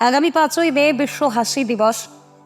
আগামী পাঁচই মে বিশ্ব হাসি দিবস।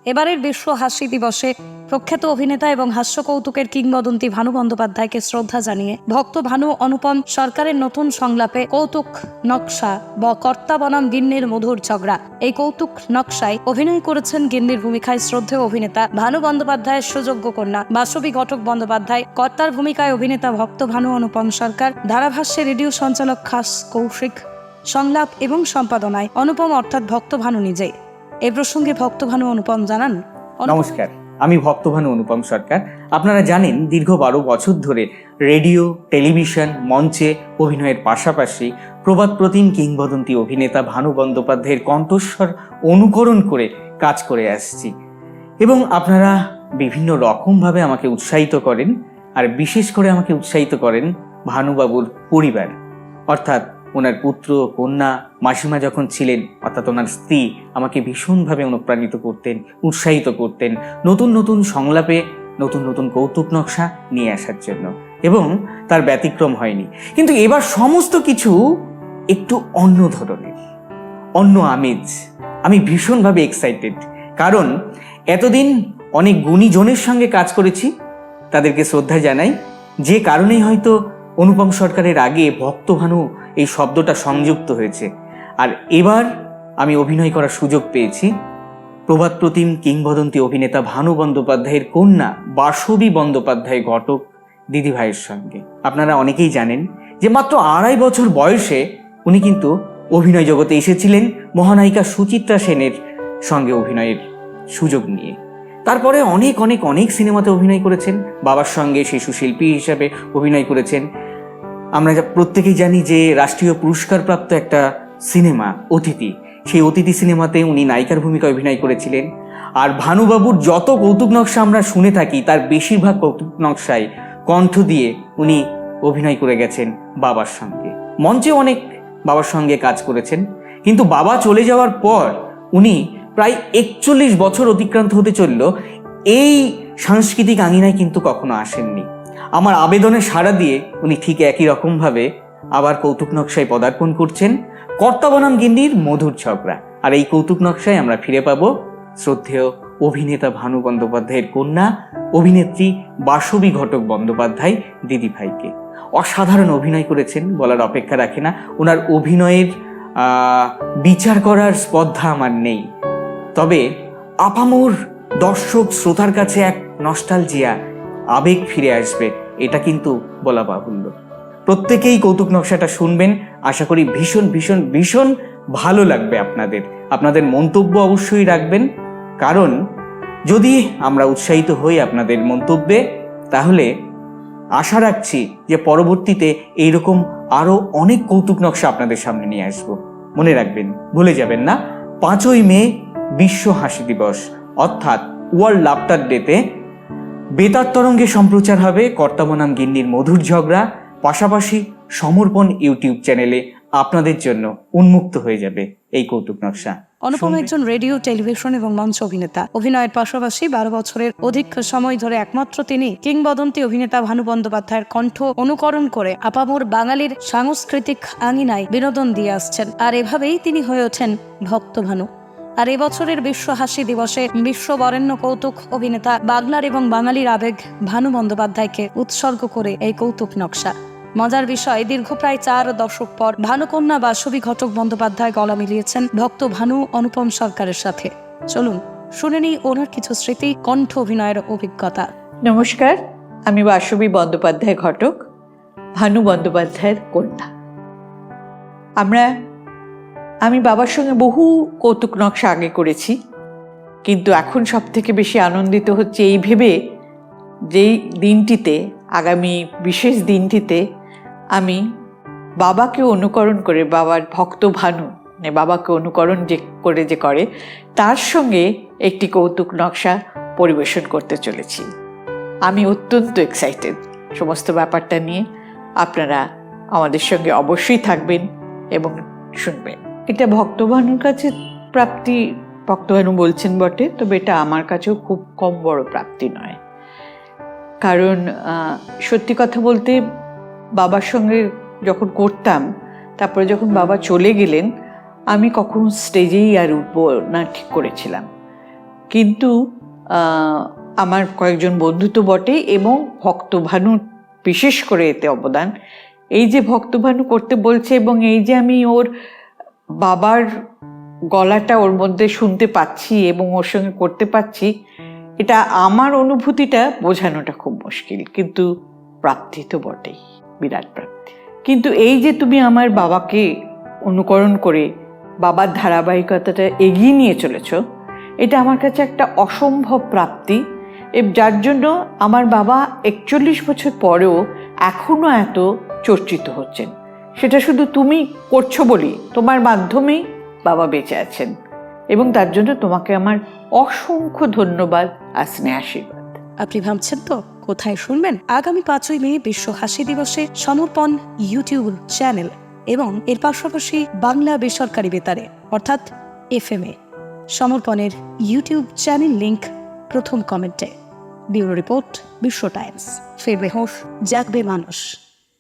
এবারের বিশ্ব হাসি দিবসে প্রখ্যাত অভিনেতা এবং হাস্য কৌতুকের কিংবদন্তি ভানু বন্দ্যোপাধ্যায়কে শ্রদ্ধা জানিয়ে ভক্ত ভানু অনুপম সরকারের নতুন সংলাপে কৌতুক নকশা বা কর্তা বনাম গিন্নির মধুর ঝগড়া। এই কৌতুক নকশায় অভিনয় করেছেন গিন্নির ভূমিকায় শ্রদ্ধেয় অভিনেতা ভানু বন্দ্যোপাধ্যায়ের সুযোগ্য কন্যা বাসবী ঘটক বন্দ্যোপাধ্যায়। কর্তার ভূমিকায় অভিনেতা ভক্ত ভানু অনুপম সরকার। ধারাভাষ্যে রেডিও সঞ্চালক খাস কৌশিক। সংলাপ এবং সম্পাদনায় অনুপম অর্থাৎ ভক্ত ভানু নিজেই এ প্রসঙ্গে ভক্ত ভানু অনুপম জানান নমস্কার, আমি ভক্তভানু অনুপম সরকার। আপনারা জানেন, দীর্ঘ বারো বছর ধরে রেডিও, টেলিভিশন, মঞ্চে অভিনয়ের পাশাপাশি প্রবাদ প্রতিম কিংবদন্তি অভিনেতা ভানু বন্দ্যোপাধ্যায়ের কণ্ঠস্বর অনুকরণ করে কাজ করে আসছি। এবং আপনারা বিভিন্ন রকমভাবে আমাকে উৎসাহিত করেন, আর বিশেষ করে আমাকে উৎসাহিত করেন ভানুবাবুর পরিবার। অর্থাৎ ওনার পুত্র, কন্যা, মাসিমা যখন ছিলেন, অর্থাৎ ওনার স্ত্রী, আমাকে ভীষণভাবে অনুপ্রাণিত করতেন, উৎসাহিত করতেন নতুন নতুন সংলাপে, নতুন নতুন কৌতুক নকশা নিয়ে আসার জন্য। এবং তার ব্যতিক্রম হয়নি। কিন্তু এবার সমস্ত কিছু একটু অন্য ধরনের, অন্য আমেজ। আমি ভীষণভাবে এক্সাইটেড কারণ এতদিন অনেক গুণীজনের সঙ্গে কাজ করেছি। তাদেরকে শ্রদ্ধা জানাই। যে কারণেই হয়তো অনুপম সরকারের আগে ভক্তভানু এই শব্দটা সংযুক্ত হয়েছে। আর এবার আমি অভিনয় করার সুযোগ পেয়েছি। প্রভাত প্রতিম কিংবদন্তি অভিনেতা ভানু বন্দ্যোপাধ্যায়ের কন্যা বাসবী বন্দ্যোপাধ্যায় ঘটক দিদিভাইয়ের সঙ্গে। আপনারা অনেকেই জানেন যে মাত্র আড়াই বছর বয়সে উনি কিন্তু অভিনয় জগতে এসেছিলেন মহানায়িকা সুচিত্রা সেনের সঙ্গে অভিনয়ের সুযোগ নিয়ে। তারপরে অনেক অনেক অনেক সিনেমাতে অভিনয় করেছেন। বাবার সঙ্গে শিশু শিল্পী হিসাবে অভিনয় করেছেন। আমরা প্রত্যেকেই জানি যে রাষ্ট্রীয় পুরস্কারপ্রাপ্ত একটা সিনেমা, অতিথি। সেই অতিথি সিনেমাতে উনি নায়িকার ভূমিকায় অভিনয় করেছিলেন। আর ভানুবাবুর যত কৌতুক নকশা আমরা শুনে থাকি, তার বেশিরভাগ কৌতুক নকশায় কণ্ঠ দিয়ে উনি অভিনয় করে গেছেন বাবার সঙ্গে। মঞ্চে অনেক বাবার সঙ্গে কাজ করেছেন। কিন্তু বাবা চলে যাওয়ার পর উনি প্রায় একচল্লিশ বছর অতিক্রান্ত হতে চলল এই সাংস্কৃতিক আঙিনায় কিন্তু কখনো আসেননি। আমার আবেদনে সাড়া দিয়ে উনি ঠিক একই রকমভাবে আবার কৌতুক নকশায় পদার্পণ করছেন। কর্তা বনাম গিন্নির মধুর ঝগড়া। আর এই কৌতুক নকশায় আমরা ফিরে পাবো শ্রদ্ধেয় অভিনেতা ভানু বন্দ্যোপাধ্যায়ের কন্যা, অভিনেত্রী বাসবী ঘটক বন্দ্যোপাধ্যায় দিদিভাইকে অসাধারণ অভিনয় করেছেন, বলার অপেক্ষা রাখে না। ওনার অভিনয়ের বিচার করার স্পর্ধা আমার নেই। তবে আপামোর দর্শক শ্রোতার কাছে এক নস্টালজিয়া আবেগ ফিরে আসবে, এটা কিন্তু বলা বাহুল্য। প্রত্যেকেই কৌতুক নকশাটা শুনবেন, আশা করি ভীষণ ভীষণ ভীষণ ভালো লাগবে আপনাদের। আপনাদের মন্তব্য অবশ্যই রাখবেন, কারণ যদি আমরা উৎসাহিত হই আপনাদের মন্তব্যে, তাহলে আশা রাখছি যে পরবর্তীতে এইরকম আরও অনেক কৌতুক নকশা আপনাদের সামনে নিয়ে আসব। মনে রাখবেন, ভুলে যাবেন না। পাঁচই মে বিশ্ব হাসি দিবস, অর্থাৎ ওয়ার্ল্ড লাফটার ডেতে বেতার তরঙ্গে সম্প্রচার হবে কর্তাবনাম গিন্নির মধুর ঝগড়া পাশাপাশি সমর্পণ ইউটিউব চ্যানেলে আপনাদের জন্য উন্মুক্ত হয়ে যাবে এই কৌতুক নকশা। অনুপম একজন রেডিও টেলিভিশন এবং মঞ্চ অভিনেতা। অভিনয়ের পাশাপাশি বারো বছরের অধিক সময় ধরে একমাত্র তিনি কিংবদন্তি অভিনেতা ভানু বন্দ্যোপাধ্যায়ের কণ্ঠ অনুকরণ করে আপামোর বাঙালির সাংস্কৃতিক আঙিনায় বিনোদন দিয়ে আসছেন। আর এভাবেই তিনি হয়ে ওঠেন ভক্ত ভানু। আর এবছরের বিশ্ব হাসি দিবসে বিশ্ব বরেণ্য কৌতুক অভিনেতা বাংলার এবং বাঙালির আবেগ ভানু বন্দ্যোপাধ্যায়কে উৎসর্গ করে এই কৌতুক নকশা। মজার বিষয়, দীর্ঘ প্রায় চার দশক পর ভানুকন্যা বাসবী ঘটক বন্দ্যোপাধ্যায় গলা মিলিয়েছেন ভক্ত ভানু অনুপম সরকারের সাথে। চলুন, শুনে নিই ওনার কিছু স্মৃতি, কণ্ঠ অভিনয়ের অভিজ্ঞতা। নমস্কার, আমি বাসবী বন্দ্যোপাধ্যায় ঘটক, ভানু বন্দ্যোপাধ্যায়ের কন্যা। আমরা আমি বাবার সঙ্গে বহু কৌতুক নকশা আগে করেছি, কিন্তু এখন সব থেকে বেশি আনন্দিত হচ্ছে এই ভেবে যেই দিনটিতে, আগামী বিশেষ দিনটিতে আমি বাবাকে অনুকরণ করে, বাবার ভক্ত ভানু মানে বাবাকে অনুকরণ যে করে যে করে, তার সঙ্গে একটি কৌতুক নকশা পরিবেশন করতে চলেছি। আমি অত্যন্ত এক্সাইটেড সমস্ত ব্যাপারটা নিয়ে। আপনারা আমাদের সঙ্গে অবশ্যই থাকবেন এবং শুনবেন। এটা ভক্তভানুর কাছে প্রাপ্তি ভক্তভানু বলছেন বটে, তবে এটা আমার কাছেও খুব কম বড় প্রাপ্তি নয়। কারণ সত্যি কথা বলতে বাবার সঙ্গে যখন করতাম, তারপরে যখন বাবা চলে গেলেন, আমি কখনো স্টেজেই আর উঠবো না ঠিক করেছিলাম। কিন্তু আমার কয়েকজন বন্ধু তো বটে এবং ভক্তভানু বিশেষ করে এতে অবদান। এই যে ভক্তভানু করতে বলছে এবং এই যে আমি ওর বাবার গলাটা ওর মধ্যে শুনতে পাচ্ছি এবং ওর সঙ্গে করতে পাচ্ছি, এটা আমার অনুভূতিটা বোঝানোটা খুব মুশকিল, কিন্তু প্রাপ্তি তো বটেই, বিরাট প্রাপ্তি। কিন্তু এই যে তুমি আমার বাবাকে অনুকরণ করে বাবার ধারাবাহিকতাটা এগিয়ে নিয়ে চলেছ, এটা আমার কাছে একটা অসম্ভব প্রাপ্তি যার জন্য আমার বাবা একচল্লিশ বছর পরেও এখনও এত চর্চিত হচ্ছেন। সেটা শুধু তুমি করছ বলি তোমার মাধ্যমেই বাবা বেঁচে আছেন। এবং তার জন্য তোমাকে আমার অসংখ্য ধন্যবাদ আর স্নেহাশীর্বাদ আপনি ভাবছেন তো? কোথায় শুনবেন? আগামী পাঁচই মে বিশ্ব হাসি দিবসে সমর্পণ ইউটিউব চ্যানেল এবং এর পাশাপাশি বাংলা বেসরকারি বেতারে, অর্থাৎ এফ এম এ সমর্পণের ইউটিউব চ্যানেল লিংক প্রথম কমেন্টে। Bureau report, Bishwa Times. ফিরবে হোস, জাগবে মানুষ।